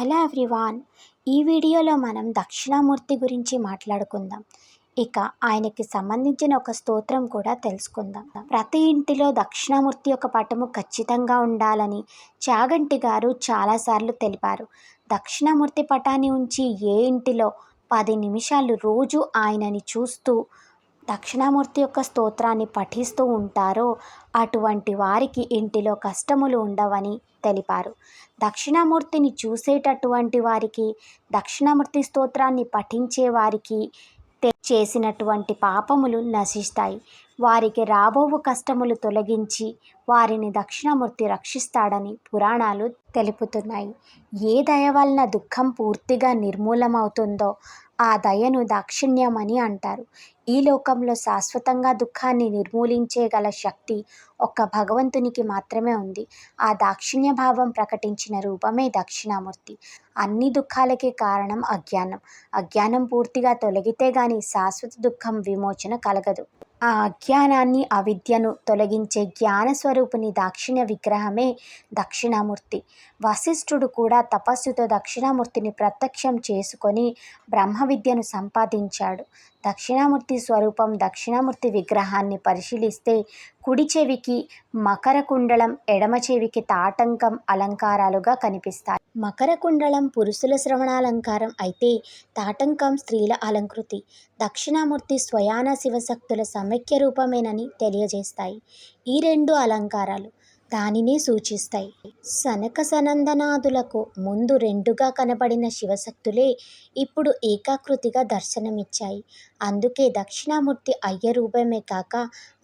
Hello everyone. ఈ వీడియోలో మనం దక్షిణామూర్తి గురించి మాట్లాడుకుందాం. ఇక ఆయనకి సంబంధించిన ఒక స్తోత్రం కూడా తెలుసుకుందాం. ప్రతి ఇంటిలో దక్షిణామూర్తి యొక్క పటము ఖచ్చితంగా ఉండాలని చాగంటి గారు చాలాసార్లు తెలిపారు. దక్షిణామూర్తి పటాన్ని ఉంచి ఏ ఇంటిలో పది నిమిషాలు రోజు ఆయనని చూస్తూ దక్షిణామూర్తి యొక్క స్తోత్రాన్ని పఠిస్తూ ఉంటారో అటువంటి వారికి ఇంటిలో కష్టములు ఉండవని తెలిపారు. దక్షిణామూర్తిని చూసేటటువంటి వారికి దక్షిణామూర్తి స్తోత్రాన్ని పఠించే వారికి చేసినటువంటి పాపములు నశిస్తాయి. వారికి రాబోవు కష్టములు తొలగించి వారిని దక్షిణామూర్తి రక్షిస్తాడని పురాణాలు తెలుపుతున్నాయి. ఏ దయ వలన దుఃఖం పూర్తిగా నిర్మూలమవుతుందో ఆ దయను దాక్షిణ్యమని అంటారు. ఈ లోకంలో శాశ్వతంగా దుఃఖాన్ని నిర్మూలించేగల శక్తి ఒక్క భగవంతునికి మాత్రమే ఉంది. ఆ దాక్షిణ్య భావం ప్రకటించిన రూపమే దక్షిణామూర్తి. అన్ని దుఃఖాలకి కారణం అజ్ఞానం. అజ్ఞానం పూర్తిగా తొలగితే గాని శాశ్వత దుఃఖం విమోచన కలగదు. ఆ అజ్ఞానాన్ని అవిద్యను తొలగించే జ్ఞాన స్వరూపుని దాక్షిణ్య విగ్రహమే దక్షిణామూర్తి. వశిష్ఠుడు కూడా తపస్సుతో దక్షిణామూర్తిని ప్రత్యక్షం చేసుకొని బ్రహ్మ విద్యను సంపాదించాడు. దక్షిణామూర్తి స్వరూపం దక్షిణామూర్తి విగ్రహాన్ని పరిశీలిస్తే కుడి చెవికి మకర కుండలం ఎడమ చెవికి తాటంకం అలంకారాలుగా కనిపిస్తాయి. మకర కుండలం పురుషుల శ్రవణాలంకారం అయితే తాటంకం స్త్రీల అలంకృతి. దక్షిణామూర్తి స్వయాన శివశక్తుల సమైక్య రూపమేనని తెలియజేస్తాయి. ఈ రెండు అలంకారాలు దానినే సూచిస్తాయి. సనక సనందనాదులకు ముందు రెండుగా కనబడిన శివశక్తులే ఇప్పుడు ఏకాకృతిగా దర్శనమిచ్చాయి. అందుకే దక్షిణామూర్తి అయ్య రూపమే కాక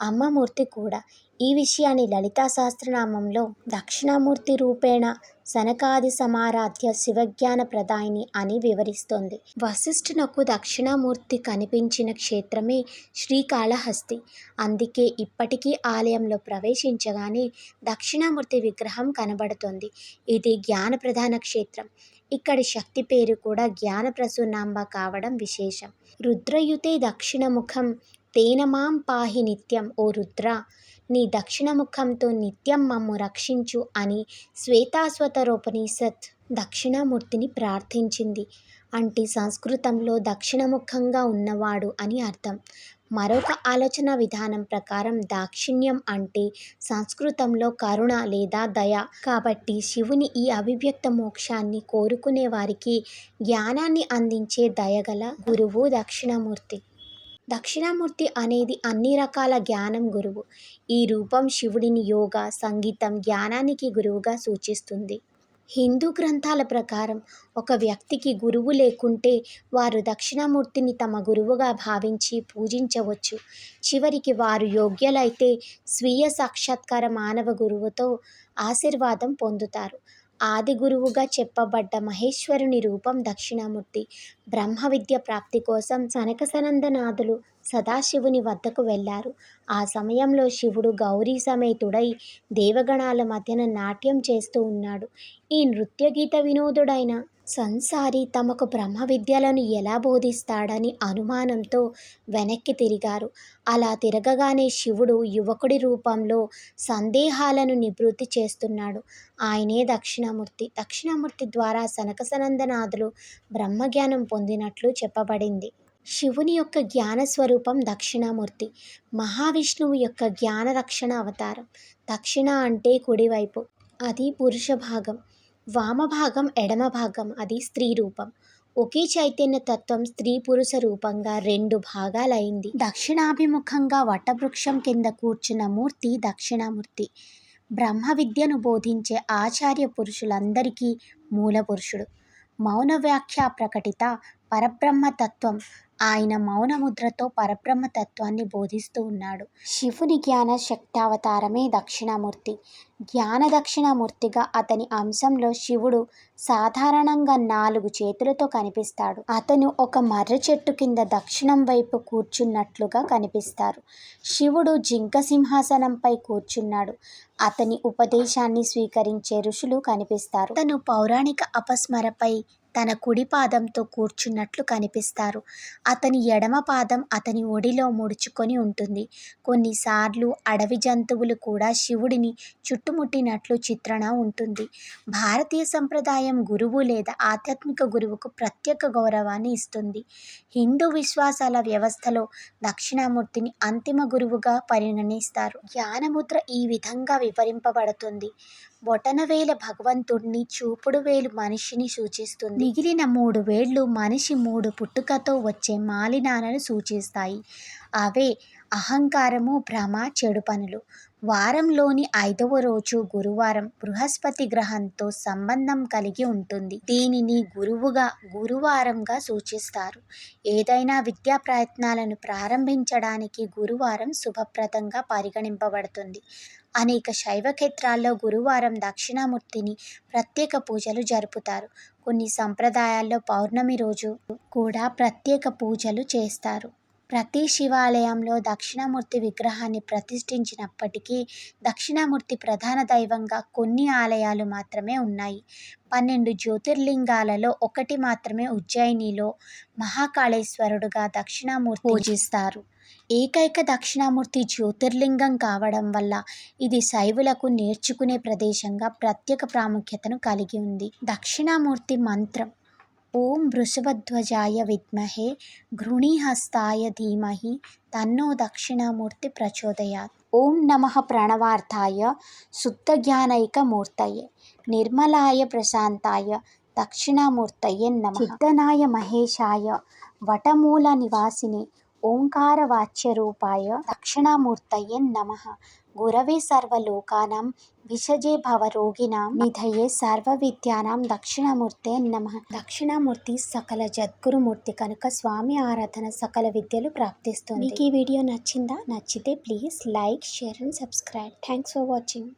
అమ్మమూర్తి కూడా ఈ విషయాన్ని లలితా సహస్రనామంలో దక్షిణామూర్తి రూపేణ సనకాది సమారాధ్య శివజ్ఞాన ప్రదాయిని అని వివరిస్తోంది. వశిష్ఠునకు దక్షిణామూర్తి కనిపించిన క్షేత్రమే శ్రీకాళహస్తి. అందుకే ఇప్పటికీ ఆలయంలో ప్రవేశించగానే దక్షిణామూర్తి విగ్రహం కనబడుతుంది. ఇది జ్ఞాన ప్రధాన క్షేత్రం. ఇక్కడి శక్తి పేరు కూడా జ్ఞానప్రసూనాంబ కావడం విశేషం. రుద్రయుతే దక్షిణముఖం తేనమాం పాహి నిత్యం ఓ రుద్ర! నీ దక్షిణముఖంతో నిత్యం మమ్ము రక్షించు అని శ్వేతాశ్వతరోపనిషత్ దక్షిణామూర్తిని ప్రార్థించింది. అంటే సంస్కృతంలో దక్షిణముఖంగా ఉన్నవాడు అని అర్థం. మరొక ఆలోచన విధానం ప్రకారం దాక్షిణ్యం అంటే సంస్కృతంలో కరుణ లేదా దయ. కాబట్టి శివుని ఈ అవివ్యక్త మోక్షాన్ని కోరుకునే వారికి జ్ఞానాన్ని అందించే దయగల గురువు దక్షిణమూర్తి. దక్షిణామూర్తి అనేది అన్ని రకాల జ్ఞానం గురువు. ఈ రూపం శివుడిని యోగా సంగీతం జ్ఞానానికి గురువుగా సూచిస్తుంది. హిందూ గ్రంథాల ప్రకారం ఒక వ్యక్తికి గురువు లేకుంటే వారు దక్షిణామూర్తిని తమ గురువుగా భావించి పూజించవచ్చు. చివరికి వారు యోగ్యులైతే స్వీయ సాక్షాత్కార మానవ గురువుతో ఆశీర్వాదం పొందుతారు. ఆది గురువుగా చెప్పబడ్డ మహేశ్వరుని రూపం దక్షిణామూర్తి. బ్రహ్మ విద్య ప్రాప్తి కోసం సనక సనందనాథులు సదాశివుని వద్దకు వెళ్ళారు. ఆ సమయంలో శివుడు గౌరీ సమేతుడై దేవగణాల మధ్యన నాట్యం చేస్తూ ఉన్నాడు. ఈ నృత్య గీత వినోదుడైన సంసారి తమకు బ్రహ్మ విద్యలను ఎలా బోధిస్తాడని అనుమానంతో వెనక్కి తిరిగారు. అలా తిరగగానే శివుడు యువకుడి రూపంలో సందేహాలను నివృత్తి చేస్తున్నాడు. ఆయనే దక్షిణామూర్తి. దక్షిణామూర్తి ద్వారా సనకసనందనాథులు బ్రహ్మజ్ఞానం పొందినట్లు చెప్పబడింది. శివుని యొక్క జ్ఞాన స్వరూపం దక్షిణామూర్తి. మహావిష్ణువు యొక్క జ్ఞాన రక్షణ అవతారం. దక్షిణ అంటే కుడివైపు. అది పురుష భాగం వామభాగం ఎడమ భాగం అది స్త్రీ రూపం. ఒకే చైతన్య తత్వం స్త్రీ పురుష రూపంగా రెండు భాగాలైంది. దక్షిణాభిముఖంగా వటవృక్షం కింద కూర్చున్న మూర్తి దక్షిణామూర్తి. బ్రహ్మ విద్యను బోధించే ఆచార్య పురుషులందరికీ మూల పురుషుడు మౌన వ్యాఖ్య ప్రకటిత పరబ్రహ్మతత్వం ఆయన మౌనముద్రతో పరబ్రహ్మ తత్వాన్ని బోధిస్తూ ఉన్నాడు. శివుని జ్ఞాన శక్తావతారమే దక్షిణామూర్తి. జ్ఞాన దక్షిణామూర్తిగా అతని అంశంలో శివుడు సాధారణంగా నాలుగు చేతులతో కనిపిస్తాడు. అతను ఒక మర్రి చెట్టు కింద దక్షిణం వైపు కూర్చున్నట్లుగా కనిపిస్తారు. శివుడు జింక సింహాసనంపై కూర్చున్నాడు. అతని ఉపదేశాన్ని స్వీకరించే ఋషులు కనిపిస్తారు. అతను పౌరాణిక అపస్మరపై తన కుడి పాదంతో కూర్చున్నట్లు కనిపిస్తారు. అతని ఎడమ పాదం అతని ఒడిలో ముడుచుకొని ఉంటుంది. కొన్నిసార్లు అడవి జంతువులు కూడా శివుడిని చుట్టుముట్టినట్లు చిత్రణ ఉంటుంది. భారతీయ సంప్రదాయం గురువు లేదా ఆధ్యాత్మిక గురువుకు ప్రత్యేక గౌరవాన్ని ఇస్తుంది. హిందూ విశ్వాసాల వ్యవస్థలో దక్షిణామూర్తిని అంతిమ గురువుగా పరిగణిస్తారు. జ్ఞానముద్ర ఈ విధంగా వివరింపబడుతుంది. బొటనవేలు భగవంతుడిని చూపుడు వేలు మనిషిని సూచిస్తుంది. మిగిలిన మూడు వేళ్ళు మనిషి మూడు పుట్టుకతో వచ్చే మాలినాలను సూచిస్తాయి. అవే అహంకారము భ్రమ చెడు పనులు. వారంలోని ఐదవ రోజు గురువారం బృహస్పతి గ్రహంతో సంబంధం కలిగి ఉంటుంది. దీనిని గురువుగా గురువారంగా సూచిస్తారు. ఏదైనా విద్యా ప్రయత్నాలను ప్రారంభించడానికి గురువారం శుభప్రదంగా పరిగణింపబడుతుంది. అనేక శైవ క్షేత్రాల్లో గురువారం దక్షిణామూర్తిని ప్రత్యేక పూజలు జరుపుతారు. కొన్ని సంప్రదాయాల్లో పౌర్ణమి రోజు కూడా ప్రత్యేక పూజలు చేస్తారు. ప్రతి శివాలయంలో దక్షిణామూర్తి విగ్రహాన్ని ప్రతిష్ఠించినప్పటికీ దక్షిణామూర్తి ప్రధాన దైవంగా కొన్ని ఆలయాలు మాత్రమే ఉన్నాయి. పన్నెండు జ్యోతిర్లింగాలలో ఒకటి మాత్రమే ఉజ్జయినిలో మహాకాళేశ్వరుడుగా దక్షిణామూర్తి పూజిస్తారు. ఏకైక దక్షిణామూర్తి జ్యోతిర్లింగం కావడం వల్ల ఇది శైవులకు నేర్చుకునే ప్రదేశంగా ప్రత్యేక ప్రాముఖ్యతను కలిగి ఉంది. దక్షిణామూర్తి మంత్రం ओं वृषभध्वजा विद्महे, घृणीहस्ताय धीमह, तन्नो दक्षिणमूर्ति प्रचोदया ओं नम प्रणवाय शुद्धज्ञानैकमूर्तये, निर्मलाय प्रशान्ताय, दक्षिणामूर्तये नमः। सिद्धनाय महेशाय, वटमूलनिवासिने, ओङ्कारवाच्यरूपाय दक्षिणमूर्त नम। గురవే సర్వలోకానాం విషజే భవరోగిణాం నిధయే సర్వవిద్యానాం దక్షిణామూర్తే నమ. దక్షిణామూర్తి సకల జద్గురుమూర్తి కనుక స్వామి ఆరాధన సకల విద్యలు ప్రాప్తిస్తుంది. మీకు ఈ వీడియో నచ్చిందా? నచ్చితే please like share and subscribe. Thanks for watching.